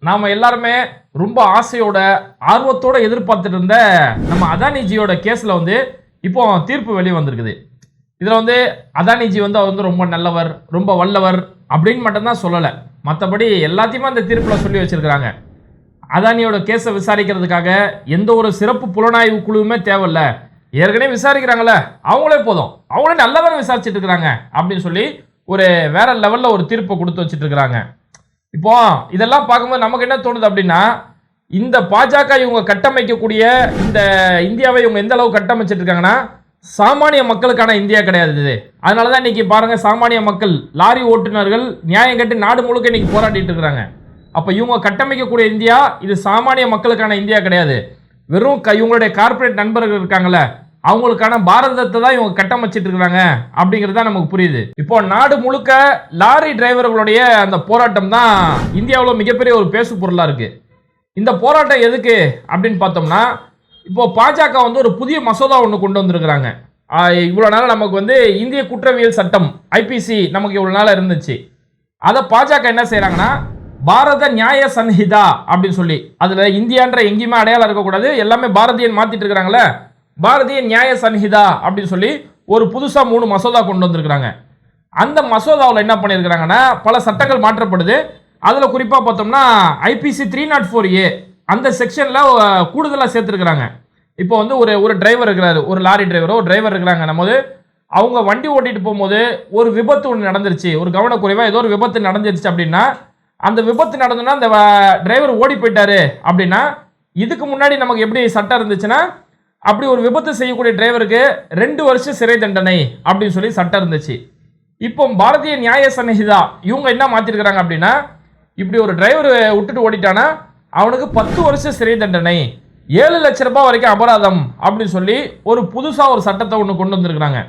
நாம எல்லாருமே ரொம்ப ஆசையோட ஆர்வத்தோட எதிர்பார்த்துட்டு இருந்த நம்ம அதானிஜியோட கேஸ்ல வந்து இப்போ தீர்ப்பு வெளியே வந்திருக்குது இதில் வந்து அதானிஜி வந்து அவர் வந்து ரொம்ப நல்லவர் ரொம்ப வல்லவர் அப்படின்னு மட்டும்தான் சொல்லலை. மற்றபடி எல்லாத்தையுமே அந்த தீர்ப்பில் சொல்லி வச்சிருக்கிறாங்க. அதானியோட கேஸை விசாரிக்கிறதுக்காக எந்த ஒரு சிறப்பு புலனாய்வு குழுவுமே தேவையில்ல. ஏற்கனவே விசாரிக்கிறாங்கல்ல அவங்களே போதும். அவங்களே நல்லவரை விசாரிச்சுட்டு இருக்கிறாங்க அப்படின்னு சொல்லி ஒரு வேற லெவலில் ஒரு தீர்ப்பை கொடுத்து வச்சுட்டு இருக்கிறாங்க. இப்போ இதெல்லாம் பார்க்கும்போது நமக்கு என்ன தோணுது அப்படின்னா இந்த பாஜக இவங்க கட்டமைக்கக்கூடிய இந்த இந்தியாவை இவங்க எந்த அளவு கட்டமைச்சிட்டு இருக்காங்கன்னா சாமானிய மக்களுக்கான இந்தியா கிடையாது இது. அதனால தான் இன்னைக்கு பாருங்க சாமானிய மக்கள் லாரி ஓட்டுநர்கள் நியாயம் கட்டி நாடு முழுக்க இன்னைக்கு போராடிட்டு இருக்கிறாங்க அப்போ இவங்க கட்டமைக்கக்கூடிய இந்தியா இது சாமானிய மக்களுக்கான இந்தியா கிடையாது. வெறும் க இவங்களுடைய கார்ப்பரேட் நண்பர்கள் இருக்காங்களே அவங்களுக்கான பாரதத்தை தான் இவங்க கட்டமைச்சிட்டு இருக்கிறாங்க அப்படிங்கிறது தான் நமக்கு புரியுது. இப்போ நாடு முழுக்க லாரி டிரைவர்களுடைய அந்த போராட்டம் தான் இந்தியாவில் மிகப்பெரிய ஒரு பேசு பொருளாக இருக்கு. இந்த போராட்டம் எதுக்கு அப்படின்னு பார்த்தோம்னா இப்போ பாஜக வந்து ஒரு புதிய மசோதா ஒன்று கொண்டு வந்திருக்கிறாங்க. இவ்வளோ நாள் நமக்கு வந்து இந்திய குற்றவியல் சட்டம் ஐபிசி நமக்கு இவ்வளோ நாள் இருந்துச்சு. அதை பாஜக என்ன செய்கிறாங்கன்னா பாரத நியாய சன்ஹிதா அப்படின்னு சொல்லி அதில் இந்தியான்ற எங்கேயுமே அடையாளம் இருக்கக்கூடாது எல்லாமே பாரதியன் மாற்றிட்டு இருக்கிறாங்களே பாரதிய நியாய சன்ஹிதா அப்படின்னு சொல்லி ஒரு புதுசாக மூணு மசோதா கொண்டு வந்திருக்கிறாங்க. அந்த மசோதாவில் என்ன பண்ணியிருக்கிறாங்கன்னா பல சட்டங்கள் மாற்றப்படுது. அதில் குறிப்பாக பார்த்தோம்னா IPC three not four A அந்த செக்ஷனில் கூடுதலாக சேர்த்துருக்குறாங்க. இப்போ வந்து ஒரு ஒரு டிரைவர் இருக்கிறாரு ஒரு லாரி டிரைவரோ ஒரு டிரைவர் இருக்கிறாங்க நம்ம அவங்க வண்டி ஓட்டிட்டு போகும்போது ஒரு விபத்து ஒன்று நடந்துருச்சு. ஒரு கவனக்குறைவாக ஏதோ ஒரு விபத்து நடந்துருச்சு அப்படின்னா அந்த விபத்து நடந்ததுன்னா அந்த டிரைவர் ஓடி போயிட்டாரு அப்படின்னா இதுக்கு முன்னாடி நமக்கு எப்படி சட்டம் இருந்துச்சுன்னா அப்படி ஒரு விபத்து செய்யக்கூடிய டிரைவருக்கு ரெண்டு வருஷம் சிறை தண்டனை அப்படின்னு சொல்லி சட்டம் இருந்துச்சு. இப்போ பாரதிய நியாய சன்னிதா இவங்க என்ன மாத்திருக்கிறாங்க அப்படின்னா இப்படி ஒரு டிரைவர் விட்டுட்டு ஓடிட்டானா அவனுக்கு பத்து வருஷம் சிறை தண்டனை ஏழு லட்ச ரூபாய் வரைக்கும் அபராதம் அப்படின்னு சொல்லி ஒரு புதுசாக ஒரு சட்டத்தை ஒன்று கொண்டு வந்திருக்கிறாங்க.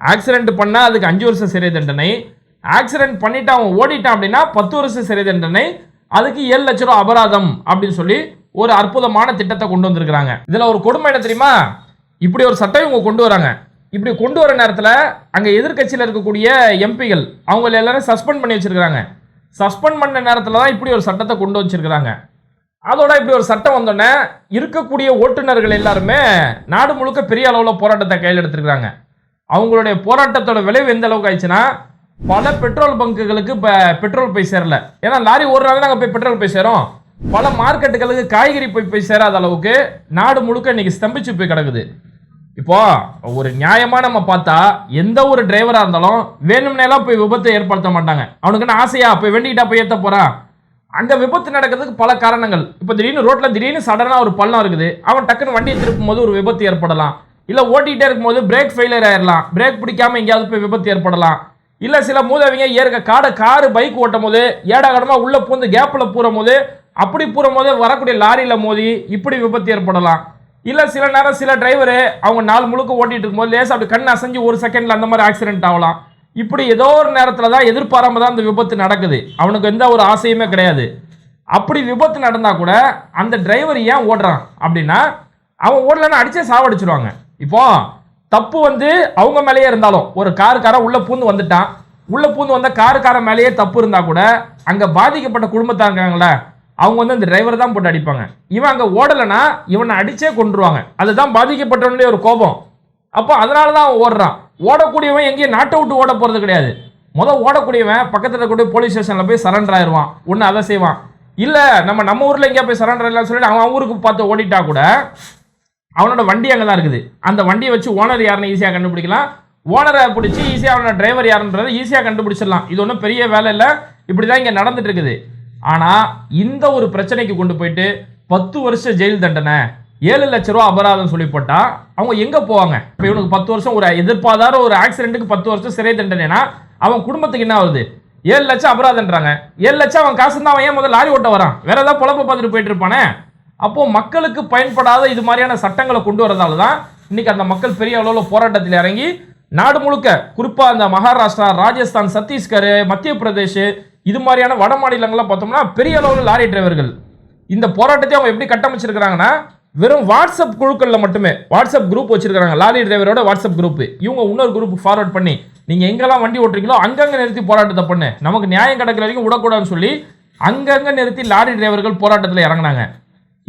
ஆக்சிடென்ட் பண்ணால் அதுக்கு அஞ்சு வருஷம் சிறை தண்டனை ஆக்சிடென்ட் பண்ணிட்டு அவன் ஓடிட்டான் அப்படின்னா பத்து வருஷம் சிறை தண்டனை அதுக்கு ஏழு லட்ச ரூபா அபராதம் அப்படின்னு சொல்லி ஒரு அற்புதமான திட்டத்தை கொண்டு வந்திருக்கிறாங்க. இதில் ஒரு கொடுமை என்ன தெரியுமா? இப்படி ஒரு சட்டம் இவங்க கொண்டு வராங்க. இப்படி கொண்டு வர நேரத்தில் அங்கே எதிர்க்கட்சியில் இருக்கக்கூடிய எம்பிகள் அவங்கள எல்லாரும் சஸ்பெண்ட் பண்ணி வச்சிருக்கிறாங்க. சஸ்பெண்ட் பண்ண நேரத்தில் தான் இப்படி ஒரு சட்டத்தை கொண்டு வச்சிருக்கிறாங்க. அதோட இப்படி ஒரு சட்டம் வந்தோடனே இருக்கக்கூடிய ஓட்டுநர்கள் எல்லாருமே நாடு முழுக்க பெரிய அளவில் போராட்டத்தை கையில் எடுத்திருக்கிறாங்க. அவங்களுடைய போராட்டத்தோட விளைவு எந்த அளவுக்கு ஆயிடுச்சுன்னா பல பெட்ரோல் பங்குகளுக்கு இப்போ பெட்ரோல் போய் சேரல. ஏன்னா லாரி ஓடுறாங்க நாங்கள் போய் பெட்ரோல் போய் சேரும். பல மார்க்கெட்டுகளுக்கு காய்கறி போய் போய் சேராத அளவுக்கு நாடு முழுக்க இன்னைக்கு ஸ்தம்பிச்சு போய் கிடக்குது. இப்போ ஒரு நியாயமா நம்ம பார்த்தா எந்த ஒரு டிரைவரா இருந்தாலும் வேணும்னேலாம் போய் விபத்தை ஏற்படுத்த மாட்டாங்க. அவனுக்குன்னு ஆசையா? போய் வேண்டிக்கிட்டா போய் ஏற்ற போறான் அங்க விபத்து நடக்கிறதுக்கு பல காரணங்கள். இப்போ திடீர்னு ரோட்ல திடீர்னு சடனா ஒரு பள்ளம் இருக்குது. அவன் டக்குன்னு வண்டியை திருப்பும் போது ஒரு விபத்து ஏற்படலாம். இல்ல ஓட்டிகிட்டே இருக்கும்போது பிரேக் ஃபெயிலியர் ஆயிடலாம் பிரேக் பிடிக்காம எங்கேயாவது போய் விபத்து ஏற்படலாம். இல்ல சில மூதவிங்க ஏற்க காடை காரு பைக் ஓட்டும் போது ஏடாகடமா உள்ள பூந்து கேப்ல பூரும் போது அப்படி பூரும் போது வரக்கூடிய லாரியில் மோதி இப்படி விபத்து ஏற்படலாம். இல்லை சில நேரம் சில டிரைவரு அவங்க நாள் முழுக்க ஓட்டிகிட்டு இருக்கும்போது லேசாக அப்படி கண் அசைஞ்சு ஒரு செகண்டில் அந்த மாதிரி ஆக்சிடென்ட் ஆகலாம். இப்படி ஏதோ ஒரு நேரத்தில் தான் எதிர்பாராமல் தான் அந்த விபத்து நடக்குது. அவனுக்கு எந்த ஒரு ஆசையுமே கிடையாது. அப்படி விபத்து நடந்தால் கூட அந்த டிரைவர் ஏன் ஓடுறான் அப்படின்னா அவன் ஓடலன்னா அடிச்சே சாவடிச்சிருவாங்க. இப்போ தப்பு வந்து அவங்க மேலேயே இருந்தாலும் ஒரு காருக்காரன் உள்ளே பூந்து வந்துட்டான். உள்ளே பூந்து வந்த காருக்காரன் மேலேயே தப்பு இருந்தால் கூட அங்கே பாதிக்கப்பட்ட குடும்பத்தார் இருக்காங்களே அவங்க வந்து அந்த டிரைவர் தான் போட்டு அடிப்பாங்க. இவன் அங்கே ஓடலைன்னா இவனை அடிச்சே கொண்டுருவாங்க அதுதான் பாதிக்கப்பட்டவனுடைய ஒரு கோபம். அப்போ அதனால தான் அவன் ஓடுறான். ஓடக்கூடியவன் எங்கேயும் நாட்டை விட்டு ஓட போகிறது கிடையாது. முதல் ஓடக்கூடியவன் பக்கத்தில் இருக்கக்கூடிய போலீஸ் ஸ்டேஷனில் போய் சரண்டர் ஆயிடுவான் ஒன்று அதை செய்வான். இல்லை நம்ம நம்ம ஊரில் எங்கேயா போய் சரண்டர் இல்லைன்னு சொல்லிட்டு அவன் ஊருக்கு பார்த்து ஓடிட்டா கூட அவனோட வண்டி அங்கே தான் இருக்குது. அந்த வண்டியை வச்சு ஓனர் யாருன்னு ஈஸியாக கண்டுபிடிக்கலாம். ஓனரை பிடிச்சி ஈஸியாக அவனோட டிரைவர் யாருன்றதை ஈஸியாக கண்டுபிடிச்சிடலாம். இது ஒன்றும் பெரிய வேலை இல்லை. இப்படி தான் இங்கே நடந்துட்டு இருக்குது. ஆனால் இந்த ஒரு பிரச்சனைக்கு கொண்டு போயிட்டு பத்து வருஷம் ஜெயில் தண்டனை ஏழு லட்ச ரூபா அபராதம் சொல்லி போட்டா அவங்க எங்கே போவாங்க? இப்போ இவனுக்கு பத்து வருஷம் ஒரு எதிர்பாராத ஒரு ஆக்சிடென்ட்டுக்கு பத்து வருஷம் சிறை தண்டனைனா அவன் குடும்பத்துக்கு என்ன வருது ஏழு லட்சம் அபராதம்ன்றாங்க. ஏழு லட்சம் அவன் காசு தான் அவன் ஏன் முதல்ல லாரி ஓட்ட வரான்? வேற ஏதாவது பொழப்ப பார்த்துட்டு போயிட்டு இருப்பானே? அப்போ மக்களுக்கு பயன்படாத இது மாதிரியான சட்டங்களை கொண்டு வரதால தான் இன்னைக்கு அந்த மக்கள் பெரிய அளவில் போராட்டத்தில் இறங்கி நாடு முழுக்க குறிப்பாக அந்த மகாராஷ்டிரா ராஜஸ்தான் சத்தீஸ்கர் மத்திய பிரதேஷ் இது மாதிரியான வட மாநிலங்கள்லாம் பார்த்தோம்னா பெரிய அளவில் லாரி டிரைவர்கள் இந்த போராட்டத்தை அவங்க எப்படி கட்டமைச்சிருக்கிறாங்கன்னா வெறும் வாட்ஸ்அப் குழுக்களில் மட்டுமே வாட்ஸ்அப் குரூப் வச்சிருக்காங்க லாரி டிரைவரோட வாட்ஸ்அப் குரூப் இவங்க இன்னொரு குரூப் ஃபார்வர்ட் பண்ணி நீங்கள் எங்கெல்லாம் வண்டி ஓட்டுறீங்களோ அங்கங்கே நிறுத்தி போராட்டத்தை பண்ணு. நமக்கு நியாயம் கிடைக்கிற வரைக்கும் விடக்கூடாதுன்னு சொல்லி அங்கங்கே நிறுத்தி லாரி டிரைவர்கள் போராட்டத்தில் இறங்குனாங்க.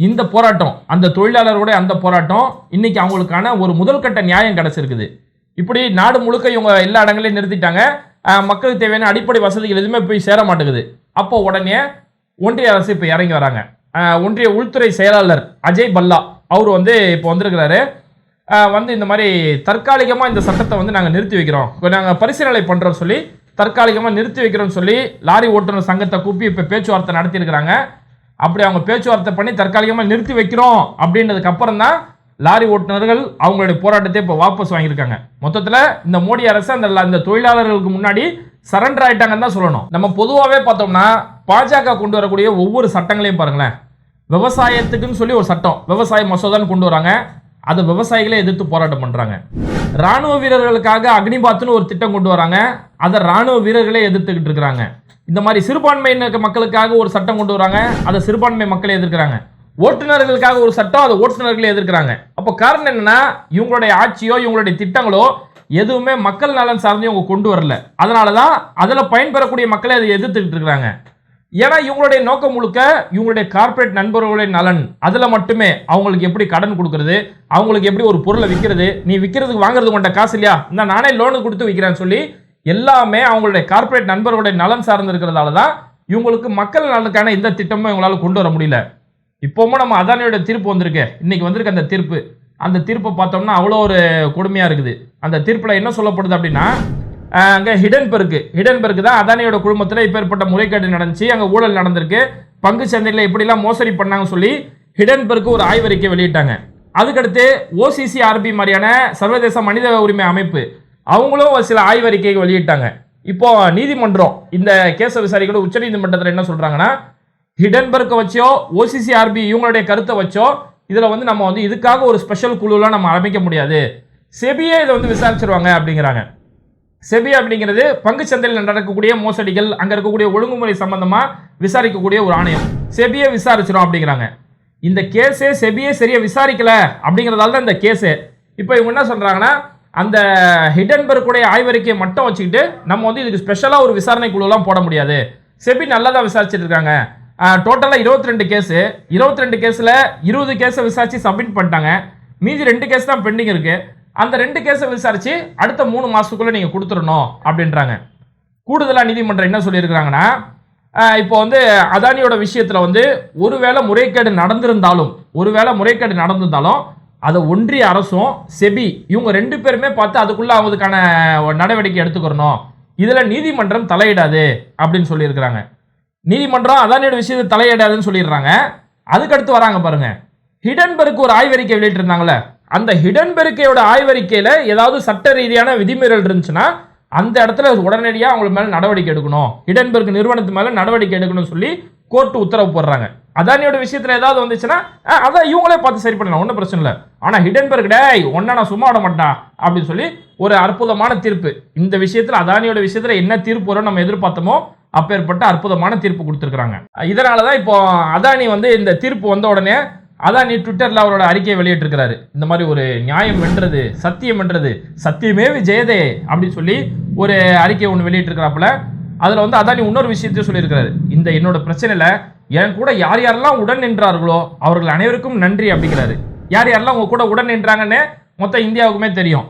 இந்த போராட்டம் அந்த தொழிலாளரோட அந்த போராட்டம் இன்னைக்கு அவங்களுக்கான ஒரு முதல் கட்ட நியாயம் கிடச்சிருக்குது. இப்படி நாடு முழுக்க இவங்க எல்லா இடங்களையும் நிறுத்திட்டாங்க. மக்களுக்கு தேவையான அடிப்படை வசதிகள் எதுவுமே போய் சேர மாட்டேங்குது. அப்போ உடனே ஒன்றிய அரசு இப்போ இறங்கி வராங்க. ஒன்றிய உள்துறை செயலாளர் அஜய் பல்லா அவர் வந்து இப்போ வந்திருக்கிறாரு. வந்து இந்த மாதிரி தற்காலிகமாக இந்த சட்டத்தை வந்து நாங்கள் நிறுத்தி வைக்கிறோம். நாங்கள் பரிசீலனை பண்ணுறோம் சொல்லி தற்காலிகமாக நிறுத்தி வைக்கிறோம்னு சொல்லி லாரி ஓட்டுநர் சங்கத்தை கூப்பி இப்போ பேச்சுவார்த்தை நடத்தியிருக்கிறாங்க. அப்படி அவங்க பேச்சுவார்த்தை பண்ணி தற்காலிகமாக நிறுத்தி வைக்கிறோம் அப்படின்றதுக்கு அப்புறம் தான் லாரி ஓட்டுநர்கள் அவங்களுடைய போராட்டத்தை இப்போ வாபஸ் வாங்கியிருக்காங்க. மொத்தத்தில் இந்த மோடி அரசு அந்த இந்த தொழிலாளர்களுக்கு முன்னாடி சரண்டர் ஆயிட்டாங்கன்னு தான் சொல்லணும். நம்ம பொதுவாகவே பார்த்தோம்னா பாஜக கொண்டு வரக்கூடிய ஒவ்வொரு சட்டங்களையும் பாருங்களேன். விவசாயத்துக்குன்னு சொல்லி ஒரு சட்டம் விவசாய மசோதான்னு கொண்டு வராங்க. அதை விவசாயிகளே எதிர்த்து போராட்டம் பண்ணுறாங்க ராணுவ வீரர்களுக்காக அக்னிபாத்னு ஒரு திட்டம் கொண்டு வராங்க. அதை ராணுவ வீரர்களே எதிர்த்துக்கிட்டு இருக்கிறாங்க. இந்த மாதிரி சிறுபான்மையினர் மக்களுக்காக ஒரு சட்டம் கொண்டு வராங்க. அதை சிறுபான்மை மக்களே எதிர்க்கிறாங்க. ஓட்டுநர்களுக்காக ஒரு சட்டம் அதை ஓட்டுநர்களே எதிர்க்கிறாங்க. அப்போ காரணம் என்னன்னா இவங்களுடைய ஆட்சியோ இவங்களுடைய திட்டங்களோ எதுவுமே மக்கள் நலன் சார்ந்து இவங்க கொண்டு வரல. அதனால தான் அதில் பயன்பெறக்கூடிய மக்களை அதை எதிர்த்துக்கிட்டு இருக்கிறாங்க. ஏன்னா இவங்களுடைய நோக்கம் முழுக்க இவங்களுடைய கார்ப்பரேட் நண்பர்களுடைய நலன். அதில் மட்டுமே அவங்களுக்கு எப்படி கடன் கொடுக்கறது அவங்களுக்கு எப்படி ஒரு பொருளை விற்கிறது நீ விற்கிறதுக்கு வாங்குறது கொண்ட காசு இல்லையா? இந்த நானே லோனு கொடுத்து விற்கிறேன்னு சொல்லி எல்லாமே அவங்களுடைய கார்ப்பரேட் நண்பர்களுடைய நலன் சார்ந்து இருக்கிறதால தான் இவங்களுக்கு மக்கள் நலனுக்கான எந்த திட்டமும் இவங்களால கொண்டு வர முடியல. இப்போவும் நம்ம அதானியோட தீர்ப்பு வந்திருக்கு. இன்னைக்கு வந்திருக்க அந்த தீர்ப்பு. அந்த தீர்ப்பை பார்த்தோம்னா அவ்வளோ ஒரு கொடுமையாக இருக்குது. அந்த தீர்ப்பில் என்ன சொல்லப்படுது அப்படின்னா அங்கே அங்க ஹிடன்பெர்க் தான் அதானியோட குழுமத்தில் இப்பேற்பட்ட முறைகேடு நடந்துச்சு அங்கே ஊழல் நடந்திருக்கு. பங்கு சந்தையில் இப்படிலாம் மோசடி பண்ணாங்கன்னு சொல்லி ஹிடன்பெர்க் ஒரு ஆய்வறிக்கை வெளியிட்டாங்க. அதுக்கடுத்து ஓசிசி ஆர்பி மாதிரியான சர்வதேச மனித உரிமை அமைப்பு அவங்களும் ஒரு சில ஆய்வறிக்கை வெளியிட்டாங்க. இப்போ நீதிமன்றம் இந்த கேஸை விசாரிக்கிற உச்சநீதிமன்றத்தில் என்ன சொல்கிறாங்கன்னா ஹிடன்பர்க்கை வச்சோ ஓசிசிஆர்பி இவங்களுடைய கருத்தை வச்சோ இதில் வந்து நம்ம வந்து இதுக்காக ஒரு ஸ்பெஷல் குழுலாம் நம்ம அமைக்க முடியாது. செபியே இதை வந்து விசாரிச்சிருவாங்க அப்படிங்கிறாங்க. செபி அப்படிங்கிறது பங்கு சந்தையில் நடக்கக்கூடிய மோசடிகள் அங்கே இருக்கக்கூடிய ஒழுங்குமுறை சம்பந்தமாக விசாரிக்கக்கூடிய ஒரு ஆணையம். செபியை விசாரிச்சிடும் அப்படிங்கிறாங்க. இந்த கேஸே செபியே சரியாக விசாரிக்கல அப்படிங்கிறதால தான் இந்த கேஸு இப்போ இவங்க என்ன சொல்கிறாங்கன்னா அந்த ஹிடன்பர்க்குடைய ஆய்வறிக்கையை மட்டும் வச்சுக்கிட்டு நம்ம வந்து இதுக்கு ஸ்பெஷலாக ஒரு விசாரணை குழுலாம் போட முடியாது. செபி நல்லா தான் விசாரிச்சுட்டு இருக்காங்க. டோட்டலாக இருபத்தி ரெண்டு கேஸு இருபத்தி ரெண்டு கேஸில் இருபது கேஸை விசாரித்து சப்மிட் பண்ணிட்டாங்க. மீதி ரெண்டு கேஸ் தான் பெண்டிங் இருக்குது அந்த ரெண்டு கேஸை விசாரித்து அடுத்த மூணு மாதத்துக்குள்ளே நீங்கள் கொடுத்துடணும் அப்படின்றாங்க. கூடுதலாக நீதிமன்றம் என்ன சொல்லியிருக்கிறாங்கன்னா இப்போ வந்து அதானியோட விஷயத்தில் வந்து ஒருவேளை முறைகேடு நடந்திருந்தாலும் ஒருவேளை முறைகேடு நடந்திருந்தாலும் அதை ஒன்றிய அரசும் செபி இவங்க ரெண்டு பேருமே பார்த்து அதுக்குள்ளே அவங்களுக்கான நடவடிக்கை எடுத்துக்கிறணும் இதில் நீதிமன்றம் தலையிடாது அப்படின்னு சொல்லியிருக்கிறாங்க. நீதிமன்றம் அதானியோட விஷயத்தை தலையிடாதுன்னு சொல்லிடுறாங்க. அதுக்கடுத்து வராங்க பாருங்க. ஹிடன்பெர்க் ஒரு ஆய்வறிக்கை வெளியிட்டிருந்தாங்கல்ல. அந்த ஹிடன்பெருக்கையோட ஆய்வறிக்கையில் ஏதாவது சட்ட ரீதியான விதிமீறல் இருந்துச்சுன்னா அந்த இடத்துல உடனடியாக அவங்க மேலே நடவடிக்கை எடுக்கணும். ஹிடன்பெர்க் நிறுவனத்து மேலே நடவடிக்கை எடுக்கணும்னு சொல்லி கோர்ட்டு உத்தரவு போடுறாங்க. அதானியோட விஷயத்துல ஏதாவது வந்துச்சுன்னா அதான் இவங்களே பார்த்து சரி பண்ணலாம் ஒன்றும் பிரச்சனை இல்லை. ஆனால் ஹிடன்பர்க் டே ஒன்னா நான் சும்மா விட மாட்டான் அப்படின்னு சொல்லி ஒரு அற்புதமான தீர்ப்பு. இந்த விஷயத்துல அதானியோட விஷயத்துல என்ன தீர்ப்பு வரும் நம்ம எதிர்பார்த்தோமோ அப்பேற்பட்ட அற்புதமான தீர்ப்பு கொடுத்துருக்காங்க இதனால தான் இப்போ அதானி வந்து இந்த தீர்ப்பு வந்த உடனே அதானி ட்விட்டரில் அவரோட அறிக்கையை வெளியிட்டிருக்கிறாரு. இந்த மாதிரி ஒரு நியாயம் வென்றது சத்தியம் வென்றது சத்தியமே ஜெயதே அப்படின்னு சொல்லி ஒரு அறிக்கை ஒன்று வெளியிட்டிருக்கிறாப்புல அதில் வந்து அதானி இன்னொரு விஷயத்தையும் சொல்லியிருக்கிறாரு. இந்த என்னோட பிரச்சனையில் என் கூட யார் யாரெல்லாம் உடன் நின்றார்களோ அவர்கள் அனைவருக்கும் நன்றி அப்படிங்கிறாரு. யார் யாரெல்லாம் உங்க கூட உடன் நின்றாங்கன்னு மொத்த இந்தியாவுக்குமே தெரியும்.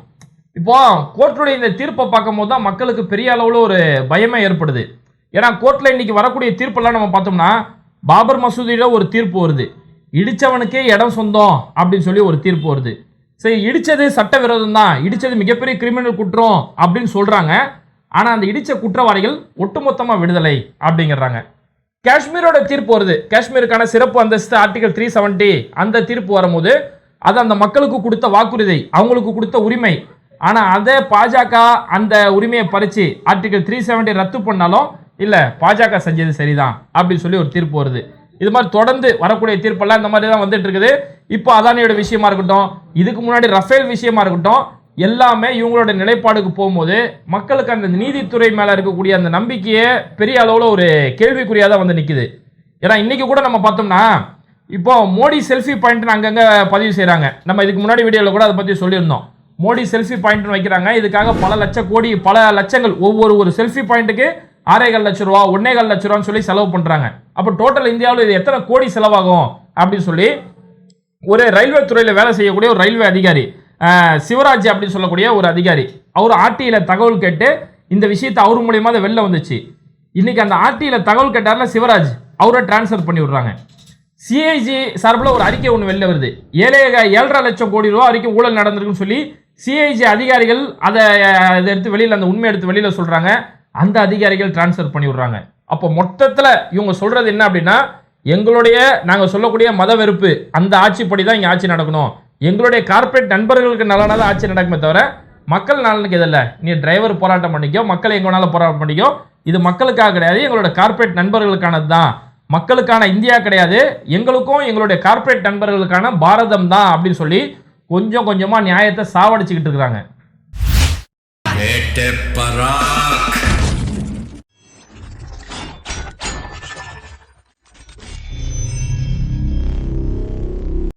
இப்போ கோர்ட்டுடைய இந்த தீர்ப்பை பார்க்கும்போது தான் மக்களுக்கு பெரிய அளவில் ஒரு பயமே ஏற்படுது. ஏன்னா கோர்ட்டில் இன்றைக்கி வரக்கூடிய தீர்ப்பெல்லாம் நம்ம பார்த்தோம்னா பாபர் மசூதியில் ஒரு தீர்ப்பு வருது. இடித்தவனுக்கே இடம் சொந்தம் அப்படின்னு சொல்லி ஒரு தீர்ப்பு வருது. சரி இடித்தது சட்டவிரோதம் தான் இடித்தது மிகப்பெரிய கிரிமினல் குற்றம் அப்படின்னு சொல்கிறாங்க ஆனால் அந்த இடித்த குற்றவாளிகள் ஒட்டுமொத்தமாக விடுதலை அப்படிங்கிறாங்க. காஷ்மீரோட தீர்ப்பு வருது. காஷ்மீருக்கான சிறப்பு அந்தஸ்து ஆர்டிகல் த்ரீ செவன்ட்டி அந்த தீர்ப்பு வரும்போது அது அந்த மக்களுக்கு கொடுத்த வாக்குறுதி அவங்களுக்கு கொடுத்த உரிமை. ஆனால் அதே பாஜக அந்த உரிமையை பறித்து ஆர்டிகல் த்ரீ செவன்ட்டி ரத்து பண்ணாலும் இல்லை பாஜக செஞ்சது சரிதான் அப்படின்னு சொல்லி ஒரு தீர்ப்பு வருது. இது மாதிரி தொடர்ந்து வரக்கூடிய தீர்ப்பெல்லாம் இந்த மாதிரி தான் வந்துட்டு இருக்குது. இப்போ அதானியோட விஷயமா இருக்கட்டும் இதுக்கு முன்னாடி ரஃபேல் விஷயமா இருக்கட்டும் எல்லாமே இவங்களோட நிலைப்பாடுக்கு போகும்போது மக்களுக்கு அந்த நீதித்துறை மேலே இருக்கக்கூடிய அந்த நம்பிக்கையே பெரிய அளவில் ஒரு கேள்விக்குறியாக தான் வந்து நிற்குது ஏன்னா இன்னைக்கு கூட நம்ம பார்த்தோம்னா இப்போ மோடி செல்ஃபி பாயிண்ட்னு அங்கங்கே பதிவு செய்கிறாங்க நம்ம இதுக்கு முன்னாடி வீடியோவில் கூட அதை பற்றி சொல்லியிருந்தோம். மோடி செல்ஃபி பாயிண்ட்னு வைக்கிறாங்க. இதுக்காக பல லட்ச கோடி பல லட்சங்கள் ஒவ்வொரு ஒரு செல்ஃபி பாயிண்ட்டுக்கு ஆறேகால் லட்ச ரூபா ஒன்னேகால் லட்ச ரூபான்னு சொல்லி செலவு பண்ணுறாங்க அப்போ டோட்டல் இந்தியாவில் இது எத்தனை கோடி செலவாகும்? அப்படின்னு சொல்லி ஒரு ரயில்வே துறையில் வேலை செய்யக்கூடிய ஒரு ரயில்வே அதிகாரி சிவராஜ் அப்படின்னு சொல்லக்கூடிய ஒரு அதிகாரி. அவர் ஆர்டியில் தகவல் கேட்டு இந்த விஷயத்தை அவர் மூலியமா அதை வெளில வந்துச்சு. இன்றைக்கி அந்த ஆர்டியில் தகவல் கேட்டார்ல சிவராஜ் அவரை டிரான்ஸ்ஃபர் பண்ணி விடுறாங்க. சிஐஜி சார்பில் ஒரு அறிக்கை ஒன்று வெளில வருது. ஏழை ஏழரை லட்சம் கோடி ரூபா வரைக்கும் ஊழல் நடந்திருக்குன்னு சொல்லி சிஐஜி அதிகாரிகள் அதை அதை இதை எடுத்து வெளியில் அந்த உண்மை எடுத்து வெளியில் சொல்கிறாங்க அந்த அதிகாரிகள் டிரான்ஸ்ஃபர் பண்ணி விடுறாங்க. அப்போ மொத்தத்தில் இவங்க சொல்கிறது என்ன அப்படின்னா எங்களுடைய நாங்கள் சொல்லக்கூடிய மத வெறுப்பு அந்த ஆட்சிப்படி தான் இங்கே ஆட்சி நடக்கணும். எங்களுடைய கார்ப்பரேட் நண்பர்களுக்கு நல்லனால ஆட்சி நடக்குமே தவிர மக்கள் நலனுக்கு இதில்லை நீ டிரைவர் போராட்டம் பண்ணிக்கோ மக்கள் எங்கே வேணாலும் போராட்டம் பண்ணிக்கோ. இது மக்களுக்காக கிடையாது எங்களோட கார்ப்பரேட் நண்பர்களுக்கானது தான் மக்களுக்கான இந்தியா கிடையாது எங்களுக்கும் எங்களுடைய கார்ப்பரேட் நண்பர்களுக்கான பாரதம் தான் அப்படின்னு சொல்லி கொஞ்சம் கொஞ்சமாக நியாயத்தை சாவடிச்சுக்கிட்டு இருக்கிறாங்க.